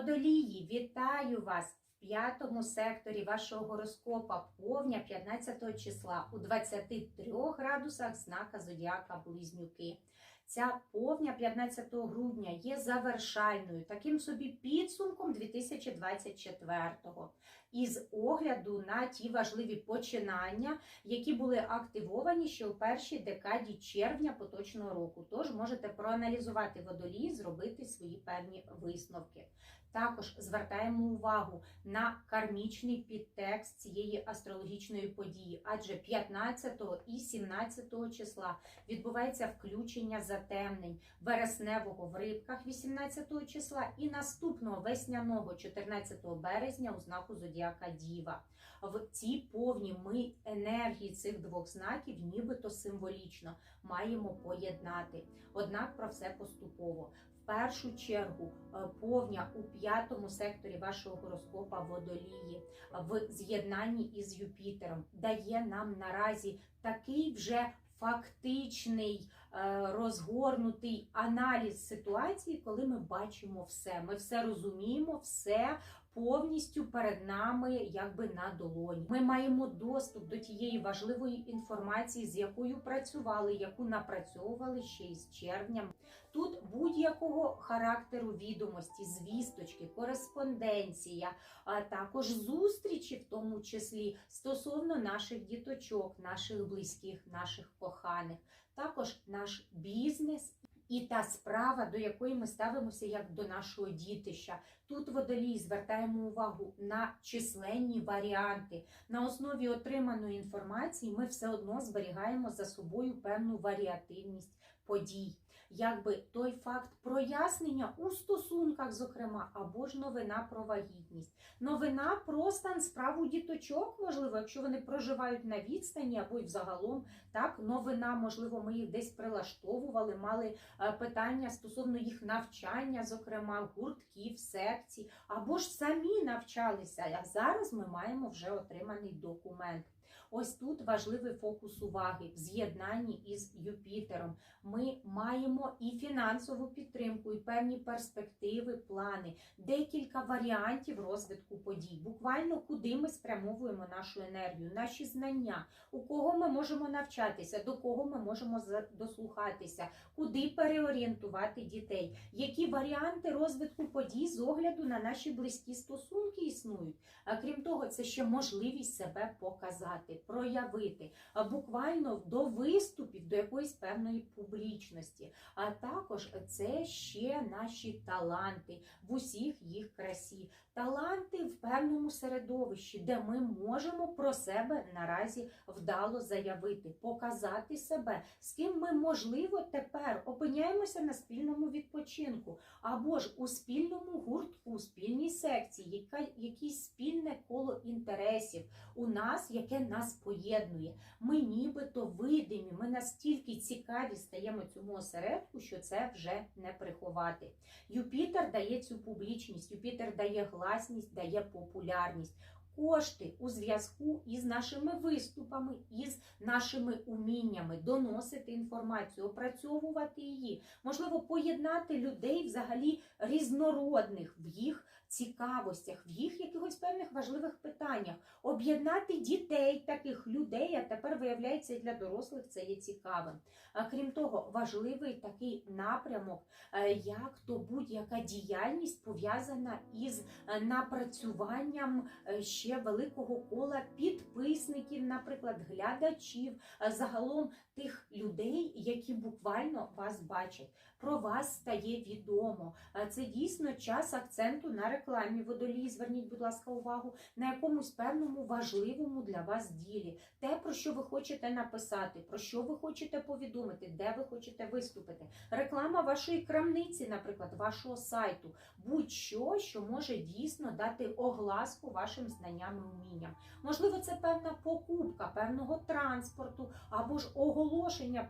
Водолії, вітаю вас в п'ятому секторі вашого гороскопа повня 15 числа у 23 градусах знака Зодіака Близнюки. Ця повня 15 грудня є завершальною, таким собі підсумком 2024-го. Із огляду на ті важливі починання, які були активовані ще у першій декаді червня поточного року. Тож можете проаналізувати водолії, зробити свої певні висновки. Також звертаємо увагу на кармічний підтекст цієї астрологічної події, адже 15 і 17 числа відбувається включення затемнень вересневого в рибках 18 числа і наступного весняного 14 березня у знаку Зодіака Діва. В цій повні ми енергії цих двох знаків, нібито символічно, маємо поєднати. Однак про все поступово. В першу чергу е, повня у п'ятому секторі вашого гороскопа водолії в з'єднанні із Юпітером дає нам наразі такий вже фактичний розгорнутий аналіз ситуації, коли ми бачимо все. Ми все розуміємо, все повністю перед нами, якби на долоні. Ми маємо доступ до тієї важливої інформації, з якою працювали, яку напрацьовували ще із червня. Тут будь-якого характеру відомості, звісточки, кореспонденція, а також зустрічі, в тому числі стосовно наших діточок, наших близьких, наших коханих, також наш бізнес. І та справа, до якої ми ставимося як до нашого дітища. Тут водолій звертаємо увагу на численні варіанти. На основі отриманої інформації ми все одно зберігаємо за собою певну варіативність подій. Якби той факт прояснення у стосунках, зокрема, або ж новина про вагітність, новина про стан справу діточок, можливо, якщо вони проживають на відстані або й взагалом, так, новина, можливо, ми їх десь прилаштовували, мали е, питання стосовно їх навчання, зокрема, гуртків, секцій, або ж самі навчалися. А зараз ми маємо вже отриманий документ. Ось тут важливий фокус уваги в з'єднанні із Юпітером. Ми маємо і фінансову підтримку, і певні перспективи, плани, декілька варіантів розвитку подій. Буквально куди ми спрямовуємо нашу енергію, наші знання, у кого ми можемо навчатися, до кого ми можемо дослухатися, куди переорієнтувати дітей, які варіанти розвитку подій з огляду на наші близькі стосунки існують. А крім того, це ще можливість себе показати, проявити, а буквально до виступів, до якоїсь певної публічності. А також це ще наші таланти в усіх їх красі. Таланти в певному середовищі, де ми можемо про себе наразі вдало заявити, показати себе, з ким ми, можливо, тепер опиняємося на спільному відпочинку, або ж у спільному гуртку, спільній секції, яка якісь спільне коло інтересів у нас, яке нас поєднує. Ми нібито видимі, ми настільки цікаві стаємо цьому осередку, що це вже не приховати. Юпітер дає цю публічність, Юпітер дає гласність, дає популярність. Кошти у зв'язку із нашими виступами, із нашими уміннями доносити інформацію, опрацьовувати її, можливо, поєднати людей взагалі різнородних в їх цікавостях, в їх якихось певних важливих питаннях, об'єднати дітей, таких людей, а тепер виявляється для дорослих це є цікавим. А крім того, важливий такий напрямок, е, як то будь-яка діяльність пов'язана із е, напрацюванням е, ще великого кола підписників, наприклад, глядачів, загалом тих людей, які буквально вас бачать. Про вас стає відомо. Е, Це дійсно час акценту на рекламі водолій. Зверніть, будь ласка, увагу на якомусь певному важливому для вас ділі. Те, про що ви хочете написати, про що ви хочете повідомити, де ви хочете виступити. Реклама вашої крамниці, наприклад, вашого сайту, будь-що, що може дійсно дати огласку вашим знанням і умінням. Можливо, це певна покупка певного транспорту або ж оголошення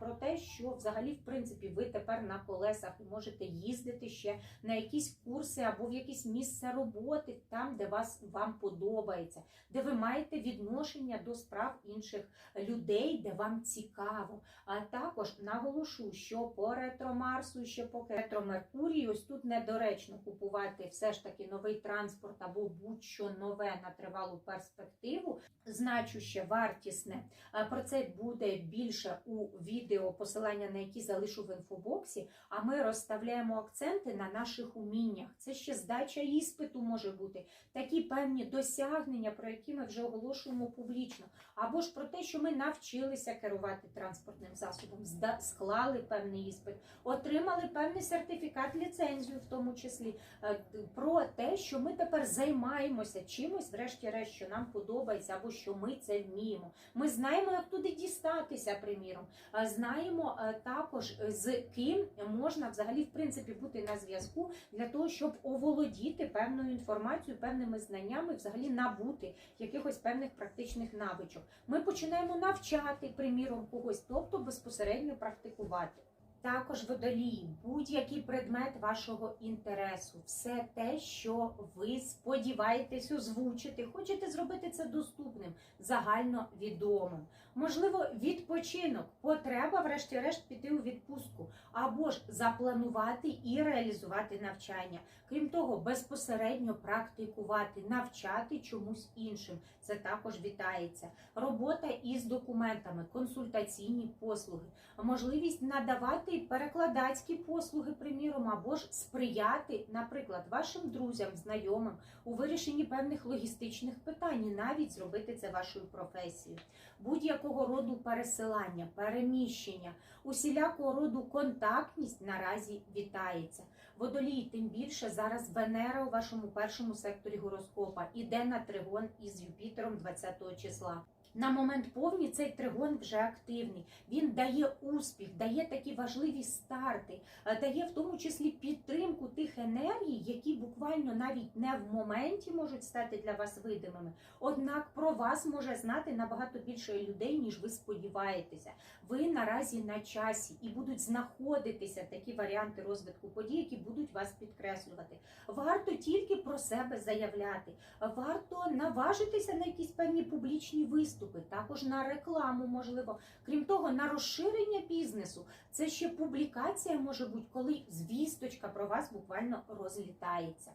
про те, що взагалі, в принципі, ви тепер на колесах можете їздити ще на якісь курси або в якісь місце роботи, там, де вас вам подобається, де ви маєте відношення до справ інших людей, де вам цікаво. А також наголошу, що по ретро-Марсу, що по ретро-Меркурію, ось тут недоречно купувати все ж таки новий транспорт або будь-що нове на тривалу перспективу, значуще, вартісне. Про це буде більше у відео, посилання на які залишу в інфобоксі. А ми розставляємо акценти на наших уміннях. Це ще здача іспиту може бути, такі певні досягнення, про які ми вже оголошуємо публічно, або ж про те, що ми навчилися керувати транспортним засобом, склали певний іспит, отримали певний сертифікат, ліцензію, в тому числі, е, про те, що ми тепер займаємося чимось, врешті-решт, що нам подобається, або що ми це вміємо. Ми знаємо, як туди дістатися, приміром. Е, Знаємо е, також е, з ким можна взагалі в принципі бути на зв'язку для того, щоб оволодіти певною інформацією, певними знаннями, взагалі набути якихось певних практичних навичок. Ми починаємо навчати, приміром, когось, тобто безпосередньо практикувати. Також водолії, будь-який предмет вашого інтересу, все те, що ви сподіваєтесь озвучити, хочете зробити це доступним, загально відомим. Можливо, відпочинок, потреба, врешті-решт, піти у відпустку, або ж запланувати і реалізувати навчання. Крім того, безпосередньо практикувати, навчати чомусь іншим. Це також вітається. Робота із документами, консультаційні послуги, можливість надавати перекладацькі послуги, приміром, або ж сприяти, наприклад, вашим друзям, знайомим у вирішенні певних логістичних питань, і навіть зробити це вашою професією. Будь-якого роду пересилання, переміщення, усілякого роду контактність наразі вітається. Водолій, тим більше зараз Венера у вашому першому секторі гороскопа іде на тригон із Юпітером 20 числа. На момент повні цей тригон вже активний. Він дає успіх, дає такі важливі старти, е, дає в тому числі підтримку тих енергій, які буквально навіть не в моменті можуть стати для вас видимими. Однак про вас може знати набагато більше людей, ніж ви сподіваєтеся. Ви наразі на часі і будуть знаходитися такі варіанти розвитку подій, які будуть вас підкреслювати. Варто тільки про себе заявляти, варто наважитися на якісь певні публічні виступи, також на рекламу, можливо. Крім того, на розширення бізнесу. Це ще публікація може бути, коли звісточка про вас буквально розлітається.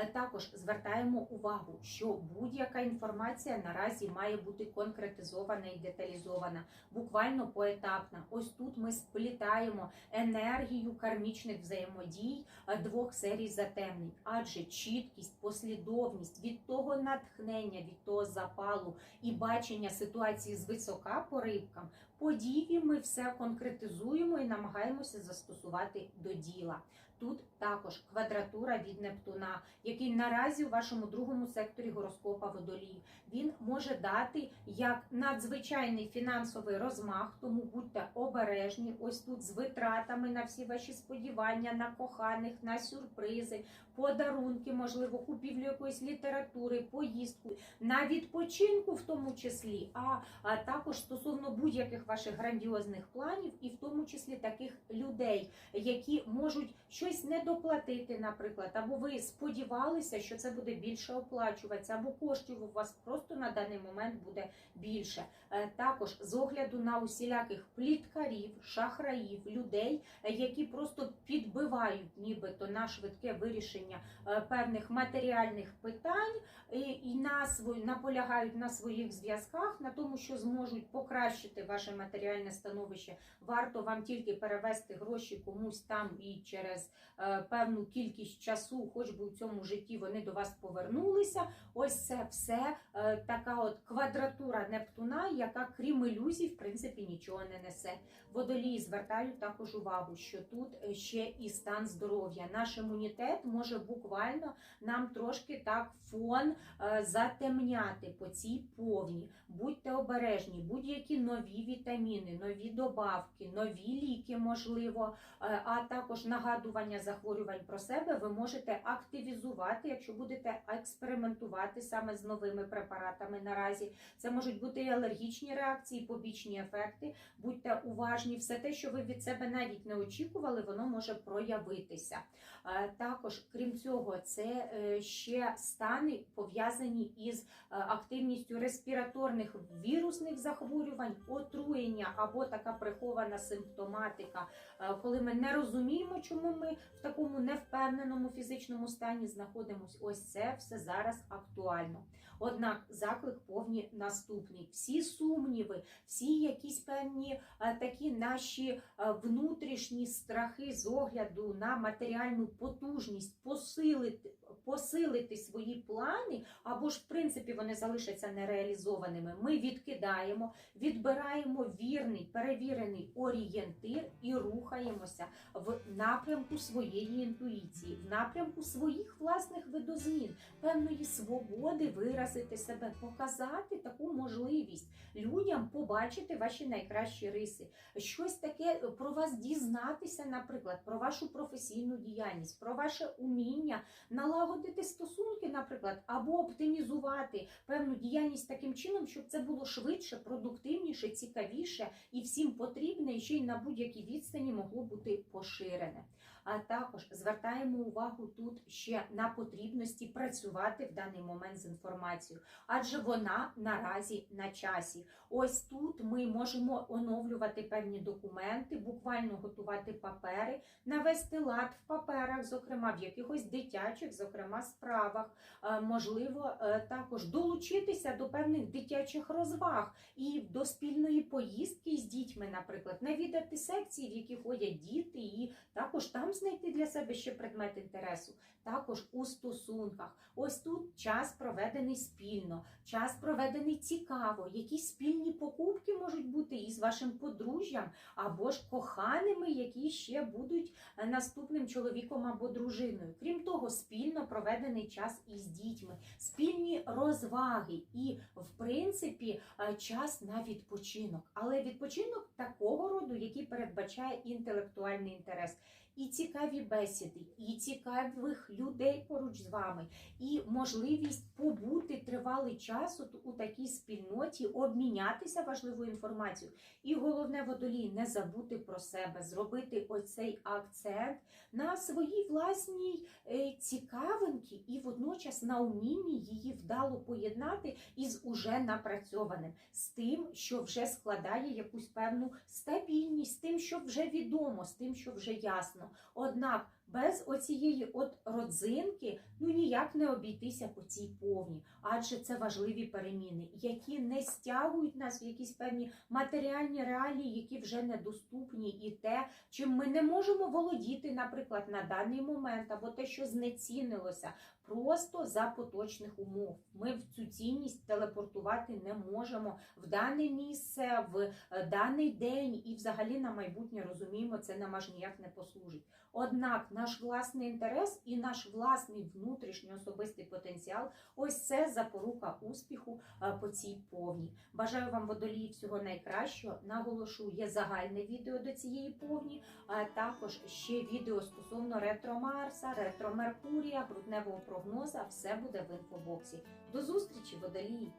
Е, Також звертаємо увагу, що будь-яка інформація наразі має бути конкретизована і деталізована, буквально поетапна. Ось тут ми сплітаємо енергію кармічних взаємодій е, двох серій затемнень, адже чіткість, послідовність від того натхнення, від того запалу і бачення ситуації з висока по рибкам, по діві ми все конкретизуємо і намагаємося застосувати до діла. Тут також квадратура від Нептуна, який наразі у вашому другому секторі гороскопа водолій. Він може дати як надзвичайний фінансовий розмах, тому будьте обережні. Ось тут з витратами на всі ваші сподівання, на коханих, на сюрпризи, подарунки, можливо, купівлю якоїсь літератури, поїздку, на відпочинку, в тому числі, а, а також стосовно будь-яких ваших грандіозних планів, і в тому числі таких людей, які можуть щось не доплатити, наприклад, або ви сподівалися, що це буде більше оплачуватися, або коштів у вас просто на даний момент буде більше. Е, Також з огляду на усіляких пліткарів, шахраїв, людей, е, які просто підбивають нібито на швидке вирішення е, певних матеріальних питань і, на свої наполягають на своїх зв'язках, на тому, що зможуть покращити ваше матеріальне становище. Варто вам тільки перевести гроші комусь там і через е, певну кількість часу, хоч би у цьому житті вони до вас повернулися. Ось це все е, така от квадратура Нептуна, яка крім ілюзій, в принципі, нічого не несе. Водолії звертаю також увагу, що тут ще і стан здоров'я. Наш імунітет може буквально нам трошки так фон е, затемняти по цій повні. Будьте обережні, будь-які нові вітаміни, нові добавки, нові ліки, можливо, е, а також нагадування захворювань про себе ви можете активізувати, якщо будете експериментувати саме з новими препаратами наразі. Це можуть бути і алергічні реакції, побічні ефекти. Будьте уважні, все те, що ви від себе навіть не очікували, воно може проявитися. Е, Також, крім цього, це е, ще стани пов'язані із е, активністю респіраторних вірусних захворювань, отруєння або така прихована симптоматика, е, коли ми не розуміємо, чому ми в такому невпевненому фізичному стані знаходимося. Ось це все зараз актуально. Однак заклик повні наступний. Всі сумніви, всі якісь певні такі наші внутрішні страхи з огляду на матеріальну потужність посилити, посилити свої плани, або ж в принципі вони залишаться нереалізованими. Ми відкидаємо, відбираємо вірний, перевірений орієнтир і рухаємося в напрямку своєї інтуїції, в напрямку своїх власних видозмін, певної свободи виразити себе, показати таку можливість людям побачити ваші найкращі риси, щось таке про вас дізнатися, наприклад, про вашу професійну діяльність, про ваше уміння налагодити стосунки, наприклад, або оптимізувати певну діяльність таким чином, щоб це було швидше, продуктивніше, цікавіше і всім потрібне, і ще й на будь-якій відстані могло бути поширене. А також звертаємо увагу тут ще на потрібності працювати в даний момент з інформацією, адже вона наразі на часі. Ось тут ми можемо оновлювати певні документи, буквально готувати папери, навести лад в паперах, зокрема в якихось дитячих, зокрема справах. Е, Можливо, е, також долучитися до певних дитячих розваг і до спільної поїздки з дітьми, наприклад, навідати секції, в які ходять діти, і також там знайти для себе ще предмет інтересу. Також у стосунках. Ось тут час проведений спільно, час проведений цікаво. Якісь спільні покупки можуть бути із вашим подружжям або ж коханими, які ще будуть е, наступним чоловіком або дружиною. Крім того, спільно проведений час із дітьми, спільні розваги і, в принципі, е, час на відпочинок. Але відпочинок такого роду, який передбачає інтелектуальний інтерес. І цікаві бесіди, і цікавих людей поруч з вами, і можливість побути тривалий час у такій спільноті, обмінятися важливою інформацією. І головне водолій не забути про себе, зробити оцей акцент на своїй власній е, цікавинці і водночас на умінні її вдало поєднати із уже напрацьованим, з тим, що вже складає якусь певну стабільність, з тим, що вже відомо, з тим, що вже ясно. Однак без оцієї от родзинки ну ніяк не обійтися по цій повні, адже це важливі переміни, які не стягують нас в якісь певні матеріальні реалії, які вже недоступні, і те, чим ми не можемо володіти, наприклад, на даний момент, або те, що знецінилося, просто за поточних умов. Ми в цю цінність телепортувати не можемо в дане місце, в е, даний день і взагалі на майбутнє розуміємо, це нам аж ніяк не послужить. Однак наш власний інтерес і наш власний внутрішній особистий потенціал ось це запорука успіху е, по цій повні. Бажаю вам водолії всього найкращого. Наголошу, є загальне відео до цієї повні, а також ще відео стосовно ретро Марса, ретро Меркурія, грудневого прогноза. Все буде в інфобоксі. До зустрічі, водолії!